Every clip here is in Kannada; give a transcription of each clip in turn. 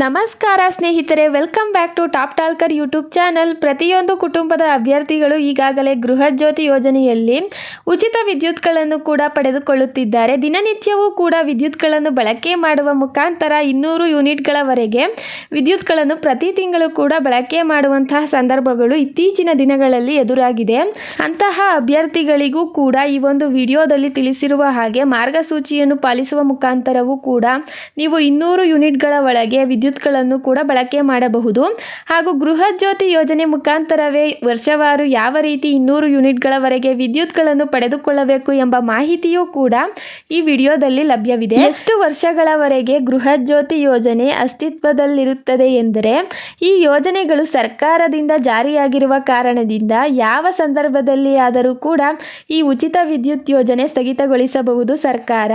ನಮಸ್ಕಾರ ಸ್ನೇಹಿತರೆ welcome back to top talker YouTube channel ಪ್ರತಿಯೊಂದು ಕುಟುಂಬದ ಅಭ್ಯರ್ಥಿಗಳು ಈಗಾಗಲೇ ಗೃಹಜ್ಯೋತಿ ಯೋಜನೆಯಲ್ಲಿ ಉಚಿತ ವಿದ್ಯುತ್ಗಳನ್ನು ಕೂಡ ಪಡೆದುಕೊಳ್ಳುತ್ತಿದ್ದಾರೆ. ದಿನನಿತ್ಯವೂ ಕೂಡ ವಿದ್ಯುತ್ಗಳನ್ನು ಬಳಕೆ ಮಾಡುವ ಮುಖಾಂತರ ಇನ್ನೂರು ಯೂನಿಟ್ಗಳವರೆಗೆ ವಿದ್ಯುತ್ಗಳನ್ನು ಪ್ರತಿ ತಿಂಗಳು ಕೂಡ ಬಳಕೆ ಮಾಡುವಂತಹ ಸಂದರ್ಭಗಳು ಇತ್ತೀಚಿನ ದಿನಗಳಲ್ಲಿ ಎದುರಾಗಿದೆ. ಅಂತಹ ಅಭ್ಯರ್ಥಿಗಳಿಗೂ ಕೂಡ ಈ ಒಂದು ವಿಡಿಯೋದಲ್ಲಿ ತಿಳಿಸಿರುವ ಹಾಗೆ ಮಾರ್ಗಸೂಚಿಯನ್ನು ಪಾಲಿಸುವ ಮುಖಾಂತರವೂ ಕೂಡ ನೀವು ಇನ್ನೂರು ಯೂನಿಟ್ಗಳ ಒಳಗೆ ವಿದ್ಯುತ್ಗಳನ್ನು ಕೂಡ ಬಳಕೆ ಮಾಡಬಹುದು. ಹಾಗೂ ಗೃಹ ಜ್ಯೋತಿ ಯೋಜನೆ ಮುಖಾಂತರವೇ ವರ್ಷವಾರು ಯಾವ ರೀತಿ ಇನ್ನೂರು ಯೂನಿಟ್ಗಳವರೆಗೆ ವಿದ್ಯುತ್ಗಳನ್ನು ಪಡೆದುಕೊಳ್ಳಬೇಕು ಎಂಬ ಮಾಹಿತಿಯೂ ಕೂಡ ಈ ವಿಡಿಯೋದಲ್ಲಿ ಲಭ್ಯವಿದೆ. ಎಷ್ಟು ವರ್ಷಗಳವರೆಗೆ ಗೃಹಜ್ಯೋತಿ ಯೋಜನೆ ಅಸ್ತಿತ್ವದಲ್ಲಿರುತ್ತದೆ ಎಂದರೆ, ಈ ಯೋಜನೆಗಳು ಸರ್ಕಾರದಿಂದ ಜಾರಿಯಾಗಿರುವ ಕಾರಣದಿಂದ ಯಾವ ಸಂದರ್ಭದಲ್ಲಿ ಆದರೂ ಕೂಡ ಈ ಉಚಿತ ವಿದ್ಯುತ್ ಯೋಜನೆ ಸ್ಥಗಿತಗೊಳಿಸಬಹುದು ಸರ್ಕಾರ.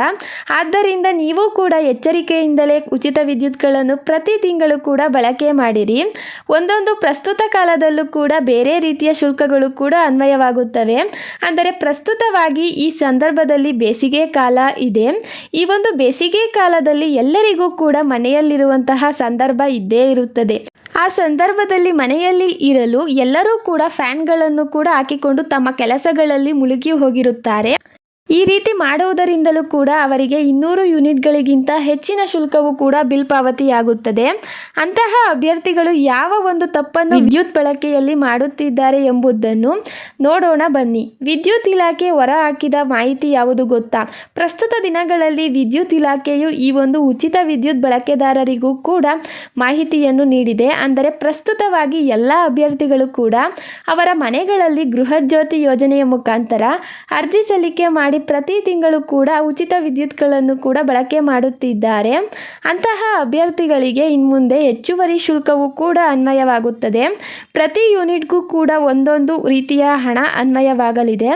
ಆದ್ದರಿಂದ ನೀವು ಕೂಡ ಎಚ್ಚರಿಕೆಯಿಂದಲೇ ಉಚಿತ ವಿದ್ಯುತ್ಗಳನ್ನು ಪ್ರತಿ ತಿಂಗಳು ಕೂಡ ಬಳಕೆ ಮಾಡಿರಿ. ಒಂದೊಂದು ಪ್ರಸ್ತುತ ಕಾಲದಲ್ಲೂ ಕೂಡ ಬೇರೆ ರೀತಿಯ ಶುಲ್ಕಗಳು ಕೂಡ ಅನ್ವಯವಾಗುತ್ತವೆ. ಅಂದರೆ ಪ್ರಸ್ತುತವಾಗಿ ಈ ಸಂದರ್ಭದಲ್ಲಿ ಬೇಸಿಗೆ ಕಾಲ ಇದೆ. ಈ ಒಂದು ಬೇಸಿಗೆ ಕಾಲದಲ್ಲಿ ಎಲ್ಲರಿಗೂ ಕೂಡ ಮನೆಯಲ್ಲಿರುವಂತಹ ಸಂದರ್ಭ ಇದ್ದೇ ಇರುತ್ತದೆ. ಆ ಸಂದರ್ಭದಲ್ಲಿ ಮನೆಯಲ್ಲಿ ಇರಲು ಎಲ್ಲರೂ ಕೂಡ ಫ್ಯಾನ್ಗಳನ್ನು ಕೂಡ ಹಾಕಿಕೊಂಡು ತಮ್ಮ ಕೆಲಸಗಳಲ್ಲಿ ಮುಳುಗಿ ಹೋಗಿರುತ್ತಾರೆ. ಈ ರೀತಿ ಮಾಡುವುದರಿಂದಲೂ ಕೂಡ ಅವರಿಗೆ ಇನ್ನೂರು ಯೂನಿಟ್ಗಳಿಗಿಂತ ಹೆಚ್ಚಿನ ಶುಲ್ಕವು ಕೂಡ ಬಿಲ್ ಪಾವತಿಯಾಗುತ್ತದೆ. ಅಂತಹ ಅಭ್ಯರ್ಥಿಗಳು ಯಾವ ಒಂದು ತಪ್ಪನ್ನು ವಿದ್ಯುತ್ ಬಳಕೆಯಲ್ಲಿ ಮಾಡುತ್ತಿದ್ದಾರೆ ಎಂಬುದನ್ನು ನೋಡೋಣ ಬನ್ನಿ. ವಿದ್ಯುತ್ ಇಲಾಖೆ ಹೊರ ಹಾಕಿದ ಮಾಹಿತಿ ಯಾವುದು ಗೊತ್ತಾ? ಪ್ರಸ್ತುತ ದಿನಗಳಲ್ಲಿ ವಿದ್ಯುತ್ ಇಲಾಖೆಯು ಈ ಒಂದು ಉಚಿತ ವಿದ್ಯುತ್ ಬಳಕೆದಾರರಿಗೂ ಕೂಡ ಮಾಹಿತಿಯನ್ನು ನೀಡಿದೆ. ಅಂದರೆ ಪ್ರಸ್ತುತವಾಗಿ ಎಲ್ಲ ಅಭ್ಯರ್ಥಿಗಳು ಕೂಡ ಅವರ ಮನೆಗಳಲ್ಲಿ ಗೃಹ ಜ್ಯೋತಿ ಯೋಜನೆಯ ಮುಖಾಂತರ ಅರ್ಜಿ ಸಲ್ಲಿಕೆ ಮಾಡಿ ಪ್ರತಿ ತಿಂಗಳು ಕೂಡ ಉಚಿತ ವಿದ್ಯುತ್ಗಳನ್ನು ಕೂಡ ಬಳಕೆ ಮಾಡುತ್ತಿದ್ದಾರೆ. ಅಂತಹ ಅಭ್ಯರ್ಥಿಗಳಿಗೆ ಇನ್ಮುಂದೆ ಹೆಚ್ಚುವರಿ ಶುಲ್ಕವು ಕೂಡ ಅನ್ವಯವಾಗುತ್ತದೆ. ಪ್ರತಿ ಯೂನಿಟ್ಗೂ ಕೂಡ ಒಂದೊಂದು ರೀತಿಯ ಹಣ ಅನ್ವಯವಾಗಲಿದೆ.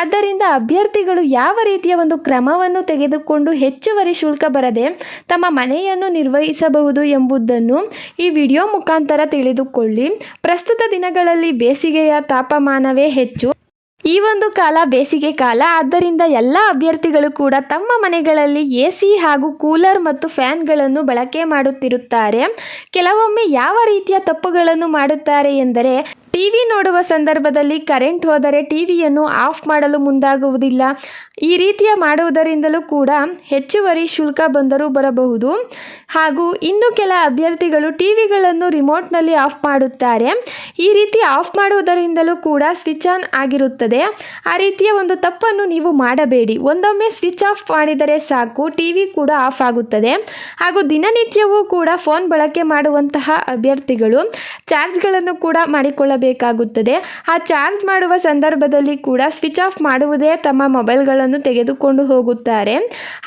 ಆದ್ದರಿಂದ ಅಭ್ಯರ್ಥಿಗಳು ಯಾವ ರೀತಿಯ ಒಂದು ಕ್ರಮವನ್ನು ತೆಗೆದುಕೊಂಡು ಹೆಚ್ಚುವರಿ ಶುಲ್ಕ ಬರದೆ ತಮ್ಮ ಮನೆಯನ್ನು ನಿರ್ವಹಿಸಬಹುದು ಎಂಬುದನ್ನು ಈ ವಿಡಿಯೋ ಮುಖಾಂತರ ತಿಳಿದುಕೊಳ್ಳಿ. ಪ್ರಸ್ತುತ ದಿನಗಳಲ್ಲಿ ಬೇಸಿಗೆಯ ತಾಪಮಾನವೇ ಹೆಚ್ಚು. ಈ ಒಂದು ಕಾಲ ಬೇಸಿಗೆ ಕಾಲ. ಆದ್ದರಿಂದ ಎಲ್ಲ ಅಭ್ಯರ್ಥಿಗಳು ಕೂಡ ತಮ್ಮ ಮನೆಗಳಲ್ಲಿ ಎ ಸಿ ಹಾಗೂ ಕೂಲರ್ ಮತ್ತು ಫ್ಯಾನ್ಗಳನ್ನು ಬಳಕೆ ಮಾಡುತ್ತಿರುತ್ತಾರೆ. ಕೆಲವೊಮ್ಮೆ ಯಾವ ರೀತಿಯ ತಪ್ಪುಗಳನ್ನು ಮಾಡುತ್ತಾರೆ ಎಂದರೆ ಟಿವಿ ನೋಡುವ ಸಂದರ್ಭದಲ್ಲಿ ಕರೆಂಟ್ ಹೋದರೆ ಟಿವಿಯನ್ನು ಆಫ್ ಮಾಡಲು ಮುಂದಾಗುವುದಿಲ್ಲ. ಈ ರೀತಿಯ ಮಾಡುವುದರಿಂದಲೂ ಕೂಡ ಹೆಚ್ಚುವರಿ ಶುಲ್ಕ ಬಂದರೂ ಬರಬಹುದು. ಹಾಗೂ ಇನ್ನು ಕೆಲ ಅಭ್ಯರ್ಥಿಗಳು ಟಿವಿಗಳನ್ನು ರಿಮೋಟ್ನಲ್ಲಿ ಆಫ್ ಮಾಡುತ್ತಾರೆ. ಈ ರೀತಿ ಆಫ್ ಮಾಡುವುದರಿಂದಲೂ ಕೂಡ ಸ್ವಿಚ್ ಆನ್ ಆಗಿರುತ್ತದೆ. ಆ ರೀತಿಯ ಒಂದು ತಪ್ಪನ್ನು ನೀವು ಮಾಡಬೇಡಿ. ಒಂದೊಮ್ಮೆ ಸ್ವಿಚ್ ಆಫ್ ಮಾಡಿದರೆ ಸಾಕು, ಟಿವಿ ಕೂಡ ಆಫ್ ಆಗುತ್ತದೆ. ಹಾಗೂ ದಿನನಿತ್ಯವೂ ಕೂಡ ಫೋನ್ ಬಳಕೆ ಮಾಡುವಂತಹ ಅಭ್ಯರ್ಥಿಗಳು ಚಾರ್ಜ್ಗಳನ್ನು ಕೂಡ ಮಾಡಿಕೊಳ್ಳಬೇಕಾಗುತ್ತದೆ. ಆ ಚಾರ್ಜ್ ಮಾಡುವ ಸಂದರ್ಭದಲ್ಲಿ ಕೂಡ ಸ್ವಿಚ್ ಆಫ್ ಮಾಡುವುದೇ ತಮ್ಮ ಮೊಬೈಲ್ಗಳನ್ನು ತೆಗೆದುಕೊಂಡು ಹೋಗುತ್ತಾರೆ.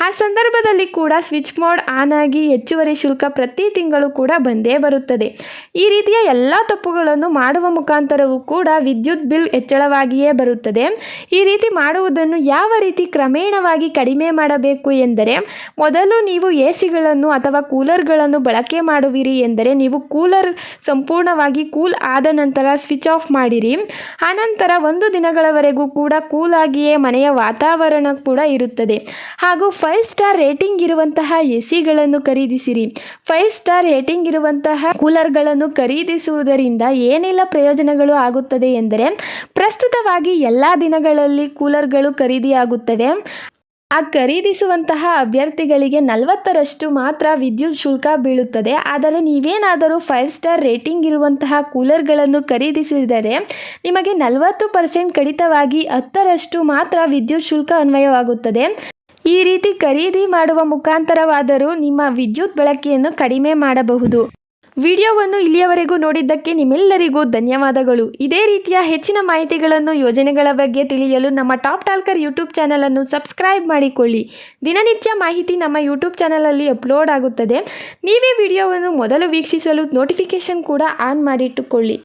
ಆ ಸಂದರ್ಭದಲ್ಲಿ ಕೂಡ ಸ್ವಿಚ್ ಮೋಡ್ ಆನ್ ಆಗಿ ಹೆಚ್ಚುವರಿ ಶುಲ್ಕ ಪ್ರತಿ ತಿಂಗಳು ಕೂಡ ಬಂದೇ ಬರುತ್ತದೆ. ಈ ರೀತಿಯ ಎಲ್ಲ ತಪ್ಪುಗಳನ್ನು ಮಾಡುವ ಮುಖಾಂತರವೂ ಕೂಡ ವಿದ್ಯುತ್ ಬಿಲ್ ಹೆಚ್ಚಳವಾಗಿಯೇ ಬರುತ್ತದೆ. ಈ ರೀತಿ ಮಾಡುವುದನ್ನು ಯಾವ ರೀತಿ ಕ್ರಮೇಣವಾಗಿ ಕಡಿಮೆ ಮಾಡಬೇಕು ಎಂದರೆ, ಮೊದಲು ನೀವು ಎ ಸಿಗಳನ್ನು ಅಥವಾ ಕೂಲರ್ಗಳನ್ನು ಬಳಕೆ ಮಾಡುವಿರಿ ಎಂದರೆ, ನೀವು ಕೂಲರ್ ಸಂಪೂರ್ಣವಾಗಿ ಕೂಲ್ ಆದ ನಂತರ ಸ್ವಿಚ್ ಆಫ್ ಮಾಡಿರಿ. ಆನಂತರ ಒಂದು ದಿನಗಳವರೆಗೂ ಕೂಡ ಕೂಲಾಗಿಯೇ ಮನೆಯ ವಾತಾವರಣ ಕೂಡ ಇರುತ್ತದೆ. ಹಾಗೂ ಫೈವ್ ಸ್ಟಾರ್ ರೇಟಿಂಗ್ ಇರುವಂತಹ ಎ ಸಿಗಳನ್ನು ಖರೀದಿಸಿರಿ. ಫೈವ್ ಸ್ಟಾರ್ ರೇಟಿಂಗ್ ಇರುವಂತಹ ಕೂಲರ್ಗಳನ್ನು ಖರೀದಿಸುವುದರಿಂದ ಏನೆಲ್ಲ ಪ್ರಯೋಜನಗಳು ಆಗುತ್ತದೆ ಎಂದರೆ, ಪ್ರಸ್ತುತವಾಗಿ ಎಲ್ಲ ದಿನಗಳಲ್ಲಿ ಕೂಲರ್ಗಳು ಖರೀದಿಯಾಗುತ್ತವೆ. ಆ ಖರೀದಿಸುವಂತಹ ಅಭ್ಯರ್ಥಿಗಳಿಗೆ ನಲವತ್ತರಷ್ಟು ಮಾತ್ರ ವಿದ್ಯುತ್ ಶುಲ್ಕ ಬೀಳುತ್ತದೆ. ಆದರೆ ನೀವೇನಾದರೂ ಫೈವ್ ಸ್ಟಾರ್ ರೇಟಿಂಗ್ ಇರುವಂತಹ ಕೂಲರ್ಗಳನ್ನು ಖರೀದಿಸಿದರೆ ನಿಮಗೆ ನಲವತ್ತು ಪರ್ಸೆಂಟ್ ಕಡಿತವಾಗಿ ಹತ್ತರಷ್ಟು ಮಾತ್ರ ವಿದ್ಯುತ್ ಶುಲ್ಕ ಅನ್ವಯವಾಗುತ್ತದೆ. ಈ ರೀತಿ ಖರೀದಿ ಮಾಡುವ ಮುಖಾಂತರವಾದರೂ ನಿಮ್ಮ ವಿದ್ಯುತ್ ಬಳಕೆಯನ್ನು ಕಡಿಮೆ ಮಾಡಬಹುದು. ವಿಡಿಯೋವನ್ನು ಇಲ್ಲಿಯವರೆಗೂ ನೋಡಿದ್ದಕ್ಕೆ ನಿಮ್ಮೆಲ್ಲರಿಗೂ ಧನ್ಯವಾದಗಳು. ಇದೇ ರೀತಿಯ ಹೆಚ್ಚಿನ ಮಾಹಿತಿಗಳನ್ನು ಯೋಜನೆಗಳ ಬಗ್ಗೆ ತಿಳಿಯಲು ನಮ್ಮ ಟಾಪ್ ಟಾಲ್ಕರ್ ಯೂಟ್ಯೂಬ್ ಚಾನಲನ್ನು ಸಬ್ಸ್ಕ್ರೈಬ್ ಮಾಡಿಕೊಳ್ಳಿ. ದಿನನಿತ್ಯ ಮಾಹಿತಿ ನಮ್ಮ ಯೂಟ್ಯೂಬ್ ಚಾನಲಲ್ಲಿ ಅಪ್ಲೋಡ್ ಆಗುತ್ತದೆ. ನೀವೇ ವಿಡಿಯೋವನ್ನು ಮೊದಲು ವೀಕ್ಷಿಸಲು ನೋಟಿಫಿಕೇಷನ್ ಕೂಡ ಆನ್ ಮಾಡಿಟ್ಟುಕೊಳ್ಳಿ.